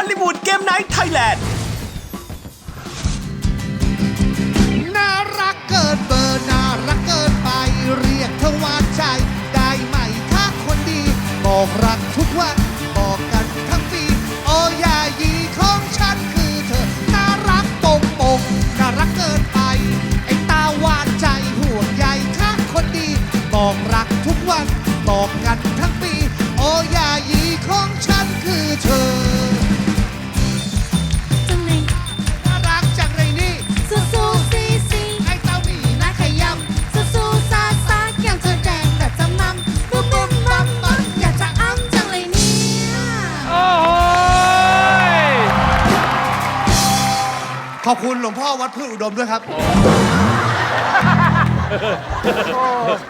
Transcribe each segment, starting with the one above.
อลลีวูดเกมไนท์ไทยแลนด์ น่ารักเกินเบอร์น่ารักเกินไป เรียกเธอว่าใจได้ไหมถ้าคนดี บอกรักทุกวัน บอกกันทั้งปี โอ้ยายีของฉันคือเธอ น่ารักปงปงน่ารักเกินไป ไอ้ตาหวานใจห่วงใยถ้าคนดี บอกรักทุกวัน บอกกันทั้งปี โอ้ยา อบคุณหลวงพ่อวัดพืชอุดมด้วยครับ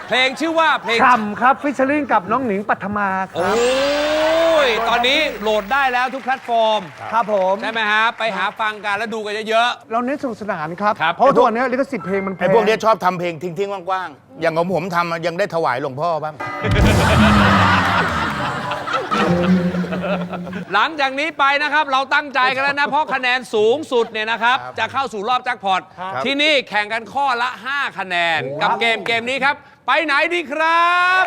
เพลงชื่อว่าเพลง ฉ่ำครับฟิชเชอริงกับน้องหนิงปัทมาคโอ้รับย ตอนนี้โหลดได้แล้วทุกแพลตฟอร์ม ครับผม ใช่ไหมฮะ ไปหาฟังกันแล้วดูกันเยอะ เราเน้นสนุกสนานครับ ครับ เพราะว่าทุกวันนี้ลิขสิทธิ์เพลงมันแพไอ้งพวกเนี้ยชอบทำเพลงทิ้งๆกว้างๆ อย่างของผมทำอะยังได้ถวายหลวงพ่อบ้างๆ หลังจากนี้ไปนะครับ เราตั้งใจกันแล้วนะ เพราะคะแนนสูงสุดเนี่ยนะครับ จะเข้าสู่รอบแจ็คพอตที่นี่แข่งกันข้อละ 5 คะแนน กับเกมเกมนี้ครับ ไปไหนดีครับ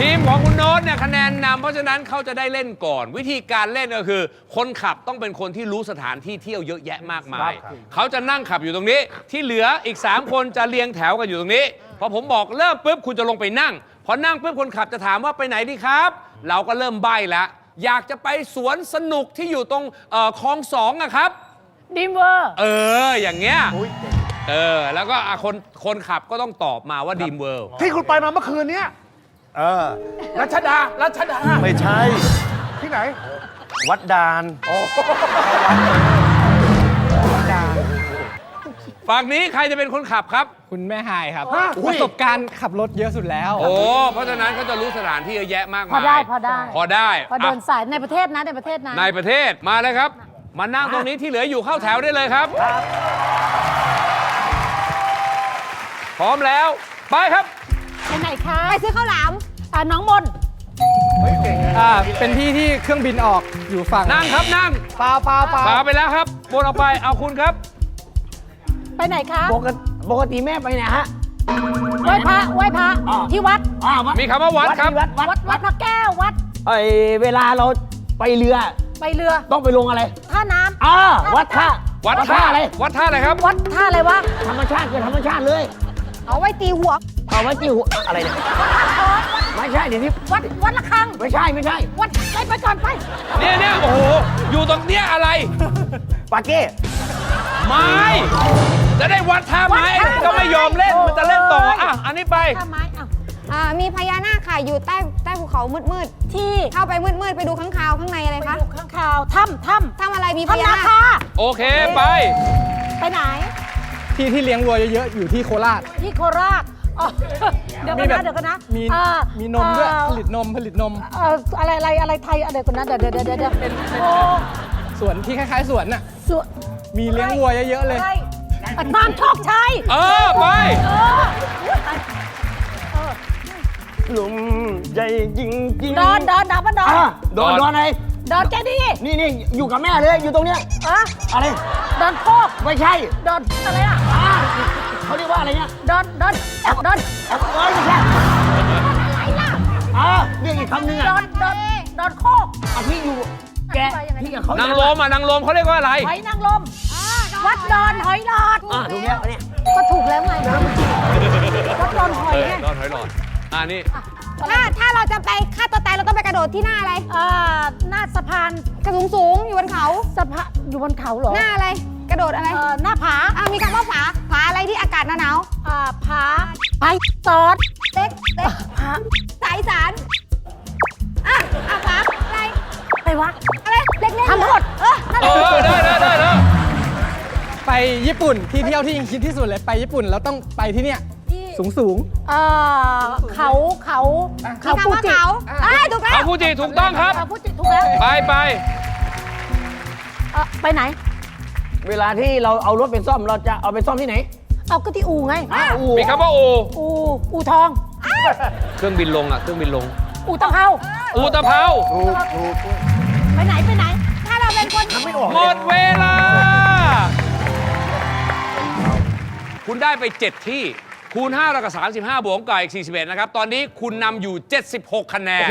ทีมของคุณโน้ตเนี่ยคะแนนนำเพราะฉะนั้นเขาจะได้เล่นก่อน วิธีการเล่นก็คือ คนขับต้องเป็นคนที่รู้สถานที่เที่ยวเยอะแยะมากมาย เขาจะนั่งขับอยู่ตรงนี้ ที่เหลืออีก 3 คนจะเรียงแถวกันอยู่ตรงนี้พอผมบอกเริ่มปุ๊บคุณจะลงไปนั่ง พอนั่งปุ๊บคนขับจะถามว่าไปไหนดีครับ เราก็เริ่มใบ้แล้วอยากจะไปสวนสนุกที่อยู่ตรงเอ่อคลองสองอะครับ ดิมเวอร์ เออ อย่างเงี้ยเออ แล้วก็อะคนคนขับก็ต้องตอบมาว่าดีมเวิลด์ที่คุณไปมาเมื่อคืนเนี้ยเออ รัชดา รัชดา ไม่ใช่ ที่ไหน วัดดาน ฝั่งนี้ใครจะเป็นคนขับครับ คุณแม่ไฮายครับฮะประสบการณ์ขับรถเยอะสุดแล้ว โอ้ เพราะฉะนั้นเขาจะรู้สถานที่เยอะแยะมากพอมายได้พอได้ พอได้พอเดินอะสายในประเทศนะในประเทศนะ ในประเทศมาเลยครับ มานั่งตรงนี้ที่เหลืออยู่เข้าแถวได้เลยครับ พร้อมแล้วไปครับ ไปไหนคะไปซื้อข้าวหลามอ่าน้องมนอ่าเป็นที่ที่เครื่องบินออกอยู่ฝั่งนั่งครับนั่ง เปล่าเปล่าเปล่า ปาไปแล้วครับบนออกไปเอาคุณครับ ไปไหนคะปกติปกติแม่ไปไหนฮะ ไหว้พระไหว้พระที่วัดอ่าวัดมีคำว่าวัดครับ วัดวัดวัดวัดพระแก้ววัดไอเวลาเราไปเรือไปเรือต้องไปลงอะไรท่าน้อ่าวัดท่าวัดท่าท่าอะไรวัดท่าอะไรครับำวัดท่าอะไรวะ ธรรมชาติคือธรรมชาติเลยเอาไว้ตีหัวเอาไว้ที่หัวอะไรเนี่ยไม่ใช่เดี๋ยวนี้วัดวัดละฆัง ไม่ใช่ไม่ใช่วัดไปไปก่อนไป เนี่ยเนี่ยโอ้โห อยู่ตรงเนี้ยอะไร ปาเก้ไม้ จะได้วัดท่าไม้ไอ้นั่นก็ไม่ยอมเล่น มันจะเล่นต่ออะอันนี้ไป ท่าไม้อะอ่ามีพญานาคค่ะอยู่ใต้ใต้ภูเขามืดที่ๆ เข้าไปมืดๆ ไปดูข้างคาวข้างในอะไรไปคะดูข้างข่าวถ้ำถ้ทำอะไรมีำพถ้ำญานานาคคาโอเคไป ไปไหน ที่ที่เลี้ยงวัวเยอะๆ อยู่ที่โคราช ที่โคราชอ๋อเดี๋ยวกันมีแบนะบเดี๋ยวกันนะมีอ่ามีนมด้วยเอ่อผลิตนมผลิตนม เอ่ออะไรอะไรอะไรไทยอะไรกันนะเดี๋ยวเดี๋ยวเดี๋ยวเดี๋ยวเป็นโอ้สวนที่คล้ายๆสวนน่ะ สวยมีเลี้ยงวัวเยอะๆเลยใช่ ตามโชคชัยเออไป เออหลุมใจจริงจริงดอนดอนดอนปะดอนอ่าดอนดอนดอนอะไร ดอนแกดีนี่นี่อยู่กับแม่เลยอยู่ตรงเนี้ยอะอะไร ดอนโคกไม่ใช่ดอนอะไรอะอ่าเขาเรียกว่าอะไรเนี่ยดอนดอนดอนเอ้ยไม่ใช่อะไรล่ะอ่าเรียกอีกคำหนึ่งดออะนดอนดอนโคกอะพี่อยู่แกไปยังไงพี่กับเขานางลมอะนางลมเขาเรียกว่าอะไร หอยนางรม วัดดอนหอยหลอดอ่าถูกแล้วเนี่ยก็ถูกแล้วไงวัดดอนหอยเออไงนอนหอยหลอดอ่านี่ถ้าถ้าเราจะไปฆ่าตัวตายเราต้องไปกระโดดที่หน้าอะไร เอ่อหน้าสะพานกระสูงสูงๆอยู่บนเขา สะพานอยู่บนเขาเหรอหน้าอะไร กระโดดอะไรเอ่อหน้าผาอ่ามีคำว่าผาผาอะไรที่อากาศหนาวอ่าผาไปซอสๆเล็กเล็กผาสายสารอะอะผาอะไรไปวะอะไรเล็กๆทำหมดเออนั่นแหเอละอได้ได้ได้แล้วไป ญี่ปุ่นที่เที่ยวที่คิดที่สุดเลยไปญี่ปุ่นแล้วต้องไปที่เนี่ยสูงสูงเอ่อเขาเขามีเขาคำฟูว่าจิเขาเอ้ยถูกแล้เอาวฟูจิถูกต้องครับเขาฟูจิถูกแล้วไปไปเอ่อไปไหน เวลาที่เราเอารถไปซ่อมเราจะเอาไปซ่อมที่ไหน เอาก็ที่อู่ไงอ่าอู่มีคำว่าโออู่อู่ทอง เครื่องบินลงอะเครื่องบินลง อู่ตะเภาอูตะเภาไปไหนไปไหน ถ้าเราเป็นคนหมดเวลา ได้ไป 7 ที่ คูณ5แล้วกับ35 บวกกับอีก 41 นะครับ ตอนนี้คุณนำอยู่ 76 คะแนน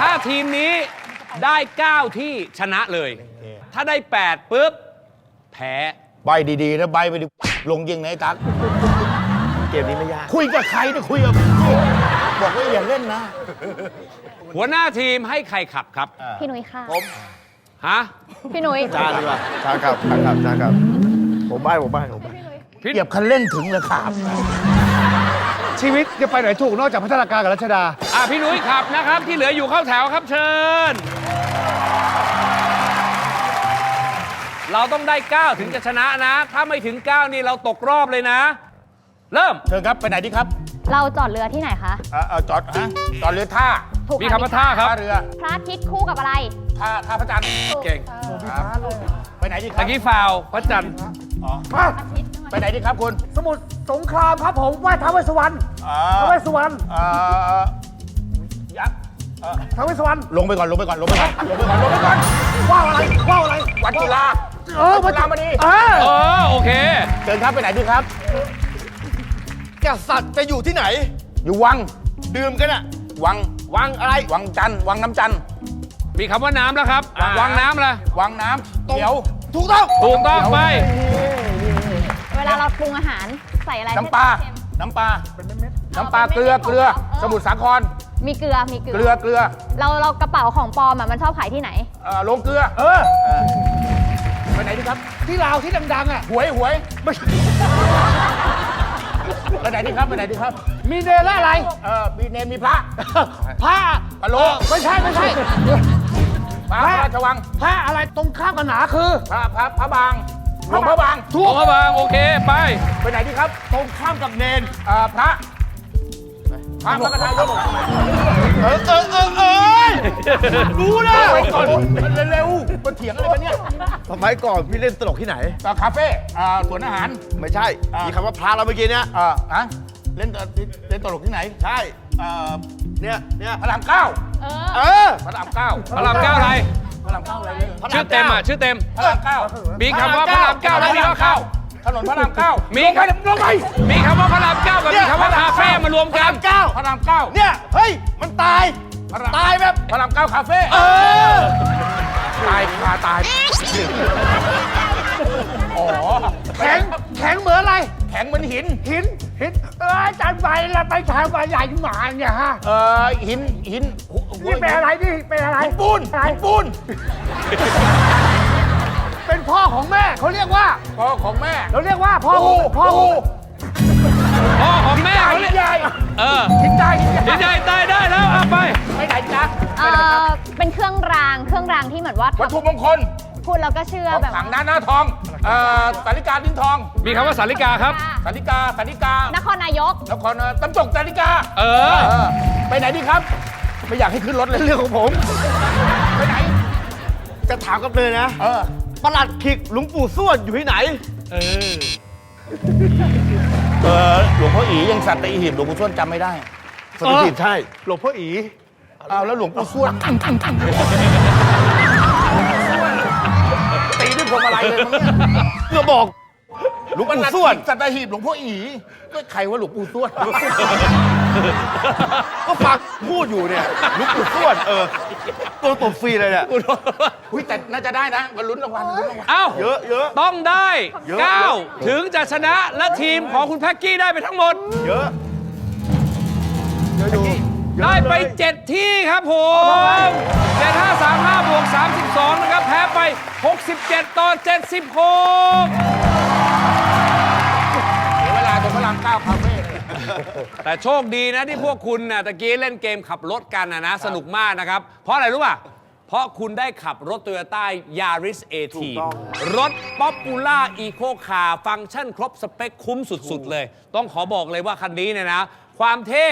ถ้าทีมนี้ได้ 9 ที่ชนะเลย ถ้าได้ 8ปุ๊บ แพ้ ใบดีๆนะใบไปดิลงยิงไหนตักเกมนี้ไม่ยาก คุยกับใครนะคุยกับบอกว่าอย่าเล่นนะ หัวหน้าทีมให้ใครขับครับ พี่หนุ่ยค่ะ ฮะ พี่หนุ่ยจ้าดีกว่าจ้าครับจ้าครับจ้าครับ ผมใบ้ผมใบ้ผมใบ้เหยียบคันเร่งถึงเลยขาบชีวิตจะไปไหนถูกนอกจากพัฒนาการกับรัชดา อะพี่หนุ้ยขับนะครับ ที่เหลืออยู่เข้าแถวครับเชิญ เราต้องได้ 9 ถึงจะชนะนะ ถ้าไม่ถึง 9 นี่เราตกรอบเลยนะ เริ่ม เชิญครับไปไหนดีครับเราจอดเรือที่ไหนคะ เอ่อเอ่อจอดฮะจอดเรือท่าถูกมีคำว่าท่าครับ ท่าเรือ พระอาทิตย์คู่กับอะไร ท่าท่าพระจันทร์เก่งครับไปไหนดีคตะรับกี้ฟาวพระจันทร์อ๋อไปไหนดีครับคุณสมุทรสงครามครับผมไหว้ท้าวเวสสวรรณอ่าท้าวเวสสวรรณเอ่อยักษ์ท้าวเวสสวรรณลงไปก่อนลงไปก่อนลงไปก่อนลงไปก่อนลงไปก่อนว่าวอะไรว่าวอะไรวัดจุฬาเออวัดจุฬามณีเออเออโอเค เชิญครับไปไหนดีครับ กษัตริย์จะอยู่ที่ไหน อยู่วังดื่มกันอะวังวังอะไร วังจันทร์วังน้ำจันทร์ มีคำว่าน้ำแล้วครับวางน้ำละวังน้ำเขียวถูกต้องถูกต้องไป เวลาเราปรุงอาหารใส่อะไรน้ำปลาให้เค็มน้ำปลาน้ำปลาเกลือเกลือ สมุทรสาคร มีเกลือ มีเกลืเกลือเกลือ เราเรากระเป๋าของปลอมอะมันชอบขายที่ไหนเอ่อลงเกลือ เออไปไหนดีครับ ที่ลาวที่ดังๆอะ หวยหวยไปไหนดีครับไปไหนดีครับ มีเนรและอะไร เอ่อมีเนรมีพระผ้าพะโลไม่ใช่ไม่ใช่ พระพระราชวังผ้าอะไรตรงข้ามกับหนาคือ พระพระพระบางหลวงพระบางถูกพระบางโอเคไป ไปไหนดีครับ ตรงข้ามกับเนนเอ่อพระพระพระกฐายกเออเออเออเออรู้นะไปก่อนเร็วๆมาเถียงอะไรกันเนี่ยสมัยก่อนพี่เล่นตลกที่ไหนเอ่อคาเฟ่อ่าสวนอาหาร ไม่ใช่อ่ามีมีคำว่าพระเราเมื่อกี้เนี่ยเอ่อฮะเล่นเอ่อเล่นตลกที่ไหน ใช่ เอ่อเนี่ยเนี่ยพระรามเก้าเออพระรามเก้าพระรามเก้าอะไร พระรามเก้าอะไรเนี่ยชื่อเต็มอะชื่อเต็ม พระรามเก้ามีคำว่าพระรามเก้าแล้วมีข้อเข้า ถนนพระรามเก้ามีคำลงไป มีคำว่าพระรามเก้ากับมีคำว่าคาเฟ่มารวมกัน เก้าพระรามเก้าเนี่ยเฮ้ยมันตายพระรามตายแบบพระรามเก้าคาเฟ่ เออตายคาตาย อ๋อ แข็งแข็งเหมือนอะไร แข็งเหมือนหินหิน หินเอออาจารย์ไปแล้วไปทางไปใหญ่หมาเนี่ยฮะเอ่อหินหินหัวนี่เป็นอะไรนี่เป็นอะไรหินปูนอะไรหินปูนเป็นพ่อของแม่เขาเรียกว่า พ่อของแม่เราเรียกว่าพ่อปูพ่อปูพ่อของแม่เขาหิเรียนกใหญ่เออหินใจหินใจดีใจได้ได้แล้วเอาไปไปไหนจ๊ะเออเป็นเครื่องรางเครื่องรางที่เหมือนว่าวัตถุมงคลพูดแล้วก็เชื่อของแบบขังหน้าหน้าทอง เอ่อสาริกาดิ้นทองมีคำว่าสาริกาครับ สาริกาสาริกานครนายก นครตำตกสาริกาเออ เออไปไหนดีครับ ไม่อยากให้ขึ้นรถเลยเรื่องของผม ไปไหน จะถามกับเลยนะเออ ประหลัดขิกหลวงปู่ส้วนอยู่ที่ไหน เออ เออหลวงพ่ออียังสัตว์หีบหลวงปู่ส้วนจำไม่ได้สถิติใช่ หลวงพ่ออี อ้าวแล้วหลวงปู่ส้วน พวงมาลัยเลยมั้งเนี่ยเพื่อบอกหลวงปู่ส้วนสัตหีบหลวงพ่ออีก็ใครว่าหลวงปู่ส้วน ก็ฟังพูดอยู่เนี่ยหลวงปู่ส้วนเออตัวตบฟรีเลยเนี่ยอุ้ยแต่น่าจะได้นะมาลุ้นรางวัลลุ้นรางวัล เอ้าเยอะเยอะต้องได้ เยอะเยอะ 9 ถึงจะชนะและทีมของคุณแพ็กกี้ได้ไปทั้งหมด เยอะเยอะดู ได้ไป 7 ที่ครับผม7535บวก32 นะครับ แพ้ไป 67 ต่อ 76เสียเวลาจนพระรามเก้าคาเฟ่เลยแต่โชคดีนะที่พวกคุณน่ะตะกี้เล่นเกมขับรถกันนะนะ สนุกมากนะครับ เพราะอะไรรู้ป่ะ เพราะคุณได้ขับรถ t o y ยต้ายาริสเอทีรถป๊อปปูล่าอีโคคาร์ฟังก์ชันครบสเปคคุ้มสุด ๆ เลย ต้องขอบอกเลยว่าคันนี้เนี่ยนะ ความเท่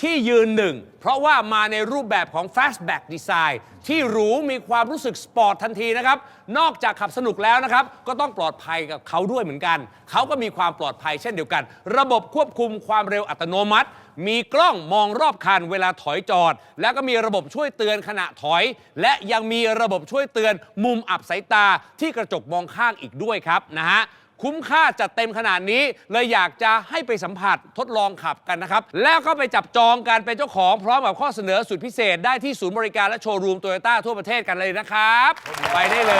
ที่ยืนหนึ่ง เพราะว่ามาในรูปแบบของ Fastback Design ที่หรูมีความรู้สึกสปอร์ตทันทีนะครับ นอกจากขับสนุกแล้วนะครับ ก็ต้องปลอดภัยกับเขาด้วยเหมือนกัน เขาก็มีความปลอดภัยเช่นเดียวกัน ระบบควบคุมความเร็วอัตโนมัติ มีกล้องมองรอบคันเวลาถอยจอด แล้วก็มีระบบช่วยเตือนขณะถอย และยังมีระบบช่วยเตือนมุมอับสายตาที่กระจกมองข้างอีกด้วยครับนะฮะ คุ้มค่าจัดเต็มขนาดนี้ เลยอยากจะให้ไปสัมผัสทดลองขับกันนะครับ แล้วก็ไปจับจองการเป็นเจ้าของพร้อมกับข้อเสนอสุดพิเศษได้ที่ศูนย์บริการและโชว์รูมโตโยต้าทั่วประเทศกันเลยนะครับ ไปได้เล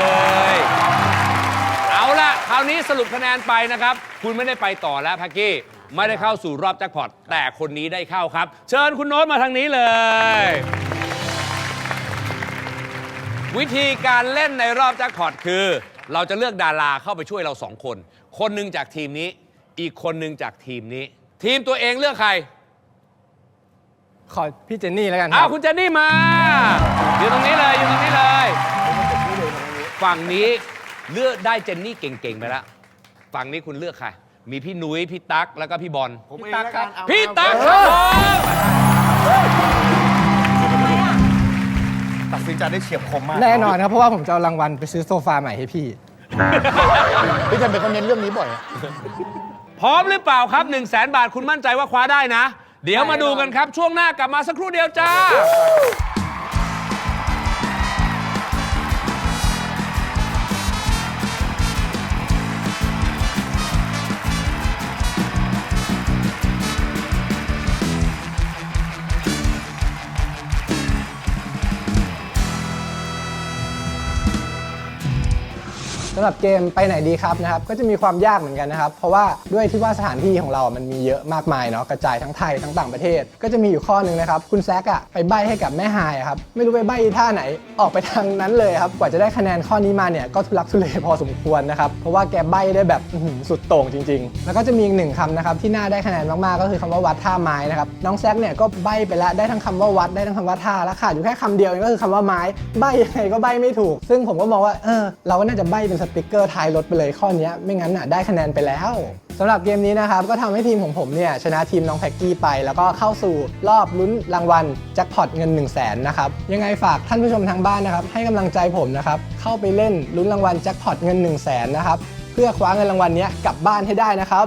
ย เอาล่ะ คราวนี้สรุปคะแนนไปนะครับ คุณไม่ได้ไปต่อแล้วพ็กกี้ ไม่ได้เข้าสู่รอบแจ็คพอตแต่คนนี้ได้เข้าครับ เชิญคุณโน้ตมาทางนี้เลย วิธีการเล่นในรอบแจ็คพอตคือ เราจะเลือกดาราเข้าไปช่วยเราสองคน คนหนึ่งจากทีมนี้ อีกคนหนึ่งจากทีมนี้ ทีมตัวเองเลือกใคร ขอพี่เจนนี่แล้วกันคอ้ารัวบคุณเจนนี่มาอยู่ตรงนี้เลยอยู่ตรงนี้เลย ฝั่งนี้เลือกได้เจนนี่เก่งๆไปแล้วฝั่งนี้คุณเลือกใครมีพี่นุ้ยพี่ตั๊กแล้วก็พี่บอลผมเองแล้วกันเอาพี่ตั๊กครับผม ตัดสินใจได้เฉียบคมมากแน่นอนครับเพราะว่าผมจะเอารางวัลไปซื้อโซฟาใหม่ให้พี่ พี่จันเป็นคนเน้นเรื่องนี้บ่อย พร้อมหรือเปล่าครับ 1 0 0 0 0แบาทคุณมั่นใจว่าคว้าได้นะ เดี๋ยวมาดูกันครับ ช่วงหน้ากลับมาสักครู่เดียวจ้าำหรับเกมไปไหนดีครับนะครับก็จะมีความยากเหมือนกันนะครับ เพราะว่าด้วยที่ว่าสถานที่ของเรามันมีเยอะมากมายเนาะกระจายทั้งไทยทั้งต่างประเทศ ก็จะมีอยู่ข้อหนึ่งนะครับคุณแซกอะไปใบ้ให้กับแม่ฮายอะครับไม่รู้ไปใบ้ท่าไหนออกไปทางนั้นเลยครับกว่าจะได้คะแนนข้อนี้มาเนี่ยก็ทุลักทุเลพอสมควรนะครับเพราะว่าแกใบ้ได้แบบสุดโต่งจริง ๆ แล้วก็จะมีอีกหนึ่งคำนะครับที่น่าได้คะแนนมากๆก็คือคำว่าวัดท่าไม้นะครับน้องแซกเนี่ยก็ใบ้ไปแล้วได้ทั้งคำว่าวัดได้ทั้งคำว่าท่าแล้วขาดอยู่แค่คำเดียวก็คือคำว่าไม้ใบ้ยังไงก็ใบ้ไม่ถูก ซึ่งผมก็มองว่าเออเราก็น่าจะใบ้เป็นสติ๊กเกอร์ท้ายรถไปเลยข้อนี้ไม่งั้นน่ะได้คะแนนไปแล้วสำหรับเกมนี้นะครับก็ทำให้ทีมของผมเนี่ยชนะทีมน้องแพ็กกี้ไป แล้วก็เข้าสู่รอบลุ้นรางวัลแจ็คพอตเงิน 1 0 0 0 0แสนนะครับยังไงฝากท่านผู้ชมทางบ้านนะครับให้กำลังใจผมนะครับเข้าไปเล่นลุ้นรางวัลแจ็คพอตเงิน 1 0 0 0 0แสนนะครับเพื่อคว้าเงินรางวัลนี้กลับบ้านให้ได้นะครับ